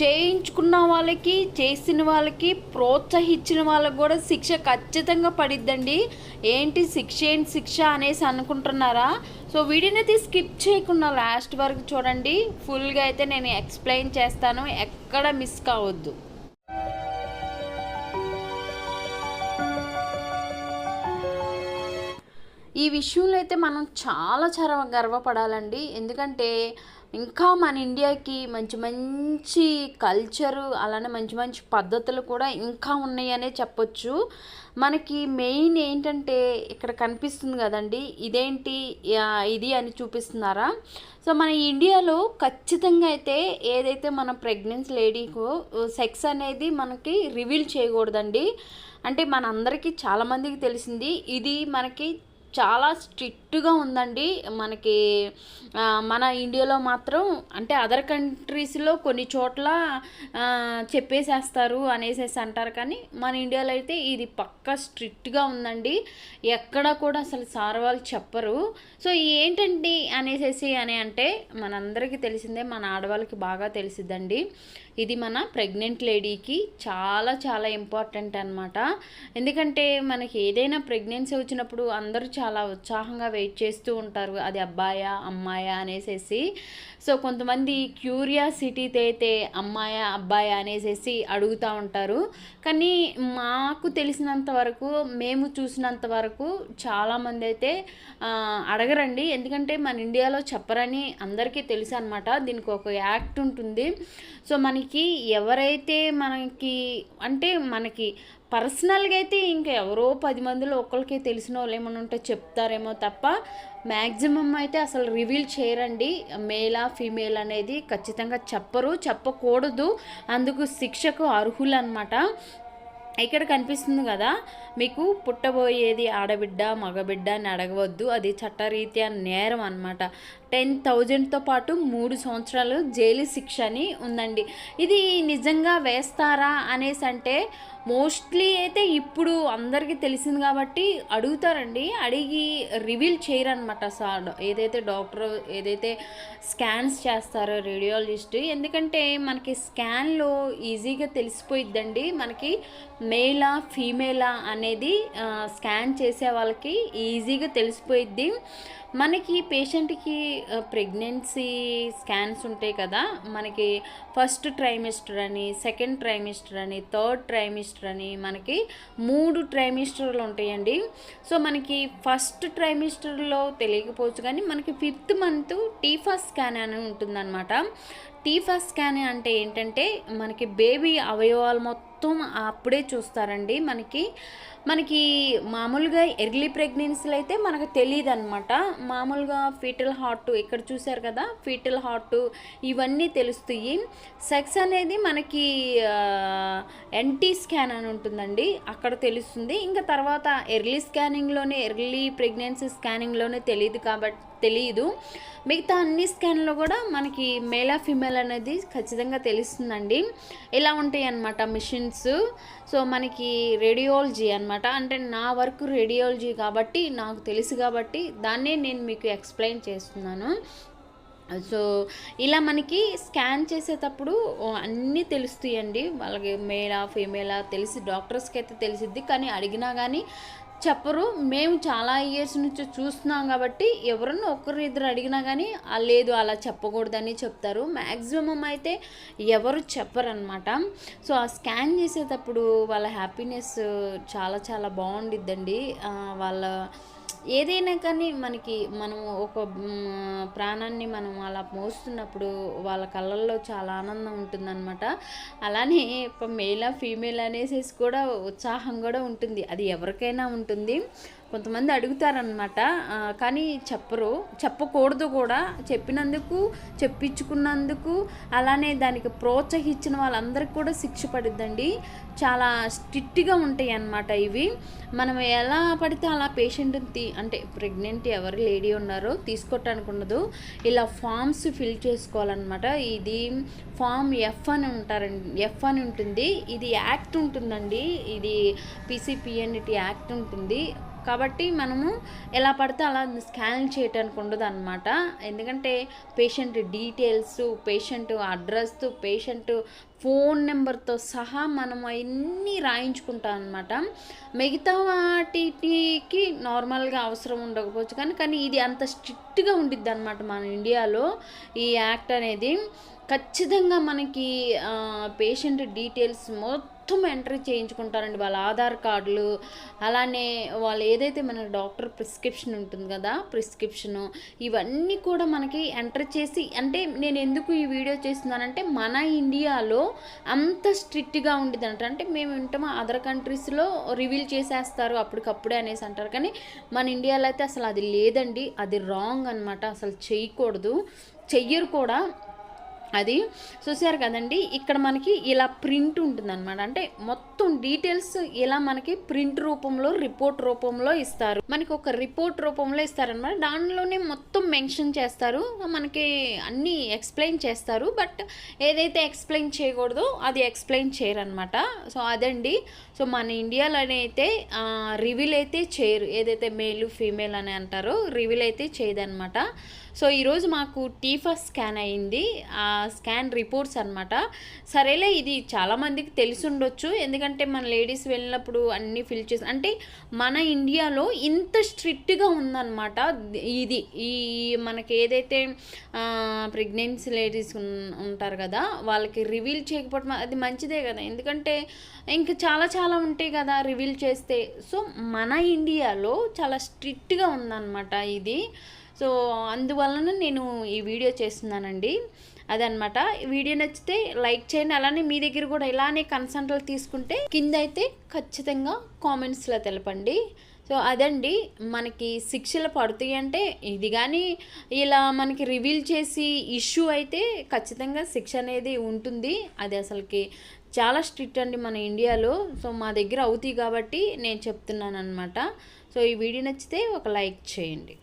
చేయించుకున్న వాళ్ళకి చేసిన వాళ్ళకి ప్రోత్సహించిన వాళ్ళకి కూడా శిక్ష ఖచ్చితంగా పడిద్దండి. ఏంటి శిక్ష ఏంటి శిక్ష అనేసి అనుకుంటున్నారా? సో వీడియోని అయితే స్కిప్ చేయకుండా లాస్ట్ వరకు చూడండి. ఫుల్గా అయితే నేను ఎక్స్ప్లెయిన్ చేస్తాను. ఎక్కడ మిస్ కావద్దు. ఈ విషయంలో అయితే మనం చాలా చాలా గర్వపడాలండి. ఎందుకంటే ఇంకా మన ఇండియాకి మంచి మంచి కల్చరు అలానే మంచి మంచి పద్ధతులు కూడా ఇంకా ఉన్నాయనే చెప్పొచ్చు. మనకి మెయిన్ ఏంటంటే ఇక్కడ కనిపిస్తుంది కదండి ఇదేంటి ఇది అని చూపిస్తున్నారా? సో మన ఇండియాలో ఖచ్చితంగా అయితే ఏదైతే మన ప్రెగ్నెన్సీ లేడీకు సెక్స్ అనేది మనకి రివీల్ చేయకూడదండి. అంటే మనందరికీ చాలామందికి తెలిసింది ఇది మనకి చాలా స్ట్రిక్ట్గా ఉందండి. మనకి మన ఇండియాలో మాత్రం అంటే అదర్ కంట్రీస్లో కొన్ని చోట్ల చెప్పేసేస్తారు అనేసేసి అంటారు. కానీ మన ఇండియాలో అయితే ఇది పక్కా స్ట్రిక్ట్గా ఉందండి. ఎక్కడ కూడా అసలు సార్ వాళ్ళు చెప్పరు. సో ఏంటండి అనేసేసి అని అంటే మనందరికీ తెలిసిందే మన ఆడవాళ్ళకి బాగా తెలిసిద్దండి. ఇది మన ప్రెగ్నెంట్ లేడీకి చాలా చాలా ఇంపార్టెంట్ అనమాట ఎందుకంటే మనకి ఏదైనా ప్రెగ్నెన్సీ వచ్చినప్పుడు అందరూ చాలా ఉత్సాహంగా వెయిట్ చేస్తూ ఉంటారు. అది అబ్బాయా అమ్మాయా అనేసేసి. సో కొంతమంది క్యూరియాసిటీతో అయితే అమ్మాయా అబ్బాయా అనేసేసి అడుగుతూ ఉంటారు. కానీ మాకు తెలిసినంత వరకు మేము చూసినంత వరకు చాలామంది అయితే అడగరండి. ఎందుకంటే మన ఇండియాలో చెప్పరని అందరికీ తెలుసు అనమాట దీనికి ఒక యాక్ట్ ఉంటుంది. సో మనకి ఎవరైతే మనకి అంటే మనకి పర్సనల్గా అయితే ఇంకా ఎవరో పది మందిలో ఒకరికి తెలిసిన వాళ్ళు ఏమైనా ఉంటే చెప్తారేమో తప్ప మ్యాక్సిమం అయితే అసలు రివీల్ చేయరండి. మేలా ఫీమేల్ అనేది ఖచ్చితంగా చెప్పరు చెప్పకూడదు. అందుకు శిక్షకు అర్హులు అనమాట ఇక్కడ కనిపిస్తుంది కదా మీకు పుట్టబోయేది ఆడబిడ్డ మగబిడ్డ అని అడగవద్దు. అది చట్టరీత్యా నేరం అనమాట టెన్ థౌజండ్తో పాటు మూడు సంవత్సరాలు జైలు శిక్ష అని ఉందండి. ఇది నిజంగా వేస్తారా అనేసి అంటే మోస్ట్లీ అయితే ఇప్పుడు అందరికీ తెలిసింది కాబట్టి అడుగుతారండి. అడిగి రివీల్ చేయరనమాట సార్. ఏదైతే డాక్టర్ ఏదైతే స్కాన్స్ చేస్తారో రేడియాలజిస్ట్ ఎందుకంటే మనకి స్కాన్లో ఈజీగా తెలిసిపోయిద్దండి. మనకి మేలా ఫీమేలా అనేది స్కాన్ చేసే వాళ్ళకి ఈజీగా తెలిసిపోయిద్ది. మనకి పేషెంట్కి ప్రెగ్నెన్సీ స్కాన్స్ ఉంటాయి కదా మనకి ఫస్ట్ ట్రైమిస్టర్ అని సెకండ్ ట్రైమిస్టర్ అని థర్డ్ ట్రైమిస్టర్ అని మనకి మూడు ట్రైమిస్టర్లు ఉంటాయండి. సో మనకి ఫస్ట్ ట్రైమిస్టర్లో తెలియకపోవచ్చు కానీ మనకి ఫిఫ్త్ మంత్ టీఫా స్కాన్ అని ఉంటుందన్నమాట. టీఫా స్కాన్ అంటే ఏంటంటే మనకి బేబీ అవయవాలు మొత్తం అప్పుడే చూస్తారండి. మనకి మనకి మామూలుగా ఎర్లీ ప్రెగ్నెన్సీలు అయితే మనకు తెలియదు అనమాట మామూలుగా ఫీటల్ హార్ట్ ఇక్కడ చూశారు కదా? ఫీటల్ హార్ట్ ఇవన్నీ తెలుస్తాయి. సెక్స్ అనేది మనకి ఎన్టీ స్కాన్ అని ఉంటుందండి. అక్కడ తెలుస్తుంది. ఇంకా తర్వాత ఎర్లీ స్కానింగ్లోనే ఎర్లీ ప్రెగ్నెన్సీ స్కానింగ్లోనే తెలియదు కాబట్టి తెలియదు. మిగతా అన్ని స్కాన్లో కూడా మనకి మేలా ఫిమేల్ అనేది ఖచ్చితంగా తెలుస్తుందండి. ఇలా ఉంటాయి అన్నమాట మిషన్స్. సో మనకి రేడియాలజీ అన్నమాట. అంటే నా వర్క్ రేడియాలజీ కాబట్టి నాకు తెలుసు కాబట్టి దాన్నే నేను మీకు ఎక్స్ప్లెయిన్ చేస్తున్నాను. సో ఇలా మనకి స్కాన్ చేసేటప్పుడు అన్నీ తెలుస్తాయండి. వాళ్ళకి మేలా ఫీమేలా తెలిసి డాక్టర్స్కి అయితే తెలిసిద్ది. కానీ అడిగినా కానీ చెప్పరు. మేము చాలా ఇయర్స్ నుంచి చూస్తున్నాం కాబట్టి ఎవరన్నా ఒకరు ఇద్దరు అడిగినా కానీ "ఆ, లేదు అలా చెప్పకూడదని చెప్తారు. మ్యాక్సిమం అయితే ఎవరు చెప్పరనమాట సో ఆ స్కాన్ చేసేటప్పుడు వాళ్ళ హ్యాపీనెస్ చాలా చాలా బాగుండిద్దండి. వాళ్ళ ఏదైనా కానీ మనకి మనం ఒక ప్రాణాన్ని మనం అలా మోస్తున్నప్పుడు వాళ్ళ కళ్ళల్లో చాలా ఆనందం ఉంటుందన్నమాట. అలానే మేలా ఫీమేల్ అనేసి కూడా ఉత్సాహం కూడా ఉంటుంది. అది ఎవరికైనా ఉంటుంది. కొంతమంది అడుగుతారనమాట కానీ చెప్పరు. చెప్పకూడదు కూడా. చెప్పినందుకు చెప్పించుకున్నందుకు అలానే దానికి ప్రోత్సహించిన వాళ్ళందరికీ కూడా శిక్ష పడుద్దండి. చాలా స్ట్రిక్ట్గా ఉంటాయి అన్నమాట ఇవి. మనం ఎలా పడితే అలా పేషెంట్ని అంటే ప్రెగ్నెంట్ ఎవరు లేడీ ఉన్నారో తీసుకోవటానికి ఉండదు. ఇలా ఫామ్స్ ఫిల్ చేసుకోవాలన్నమాట. ఇది ఫామ్ ఎఫ్ అని ఉంటారండి ఎఫ్ అని ఉంటుంది. ఇది యాక్ట్ ఉంటుందండి. ఇది పీసీపీఎన్టీ యాక్ట్ ఉంటుంది. కాబట్టి మనము ఎలా పడితే అలా స్కాన్ చేయటానికి ఉండదు అనమాట ఎందుకంటే patient details patient address patient phone నెంబర్తో సహా మనం అవన్నీ రాయించుకుంటాం అనమాట మిగతా వాటికి నార్మల్గా అవసరం ఉండకపోవచ్చు కానీ కానీ ఇది అంత స్ట్రిక్ట్గా ఉండిద్ది అనమాట మన ఇండియాలో ఈ యాక్ట్ అనేది. ఖచ్చితంగా మనకి పేషెంట్ డీటెయిల్స్ మొత్తం మొత్తం ఎంట్రీ చేయించుకుంటారండి వాళ్ళ ఆధార్ కార్డులు. అలానే వాళ్ళు ఏదైతే మన డాక్టర్ ప్రిస్క్రిప్షన్ ఉంటుంది కదా ప్రిస్క్రిప్షను ఇవన్నీ కూడా మనకి ఎంటర్ చేసి అంటే నేను ఎందుకు ఈ వీడియో చేస్తున్నానంటే మన ఇండియాలో అంత స్ట్రిక్ట్గా ఉండేది అంటారు అంటే మేము వింటామో అదర్ కంట్రీస్లో రివీల్ చేసేస్తారు అప్పటికప్పుడే అనేసి అంటారు. కానీ మన ఇండియాలో అయితే అసలు అది లేదండి అది రాంగ్ అనమాట అసలు చేయకూడదు. చెయ్యరు కూడా. అది చూసారు కదండి. ఇక్కడ మనకి ఇలా ప్రింట్ ఉంటుందన్నమాట. అంటే మొత్తం డీటెయిల్స్ ఇలా మనకి ప్రింట్ రూపంలో రిపోర్ట్ రూపంలో ఇస్తారు. మనకి ఒక రిపోర్ట్ రూపంలో ఇస్తారనమాట దానిలోనే మొత్తం మెన్షన్ చేస్తారు. మనకి అన్నీ ఎక్స్ప్లెయిన్ చేస్తారు. బట్ ఏదైతే ఎక్స్ప్లెయిన్ చేయకూడదో అది ఎక్స్ప్లెయిన్ చేయరనమాట సో అదండి. సో మన ఇండియాలో అయితే రివీల్ అయితే చేయరు. ఏదైతే మేలు ఫీమేల్ అని అంటారో రివీల్ అయితే చేయదనమాట సో ఈరోజు మాకు టీఫా స్కాన్ అయింది. ఆ స్కాన్ రిపోర్ట్స్ అనమాట సరేలే ఇది చాలామందికి తెలిసి ఉండొచ్చు. ఎందుకంటే మన లేడీస్ వెళ్ళినప్పుడు అన్నీ ఫిల్ చేసి అంటే మన ఇండియాలో ఇంత స్ట్రిక్ట్గా ఉందన్నమాట. ఇది ఈ మనకి ఏదైతే ప్రెగ్నెన్సీ లేడీస్ ఉంటారు కదా వాళ్ళకి రివీల్ చేయకపోవడం అది మంచిదే కదా. ఎందుకంటే ఇంకా చాలా చాలా ఉంటాయి కదా రివీల్ చేస్తే. సో మన ఇండియాలో చాలా స్ట్రిక్ట్గా ఉందన్నమాట ఇది. సో అందువలన నేను ఈ వీడియో చేస్తున్నానండి. అదనమాట వీడియో నచ్చితే లైక్ చేయండి. అలానే మీ దగ్గర కూడా ఇలానే కన్సంట్లు తీసుకుంటే కింద అయితే ఖచ్చితంగా కామెంట్స్లో తెలపండి. సో అదండి మనకి శిక్షలు పడుతాయి అంటే ఇది కానీ ఇలా మనకి రివీల్ చేసి ఇష్యూ అయితే ఖచ్చితంగా శిక్ష అనేది ఉంటుంది. అది అసలుకి చాలా స్ట్రిక్ట్ అండి మన ఇండియాలో. సో మా దగ్గర అవుతాయి కాబట్టి నేను చెప్తున్నాను అనమాట సో ఈ వీడియో నచ్చితే ఒక లైక్ చేయండి.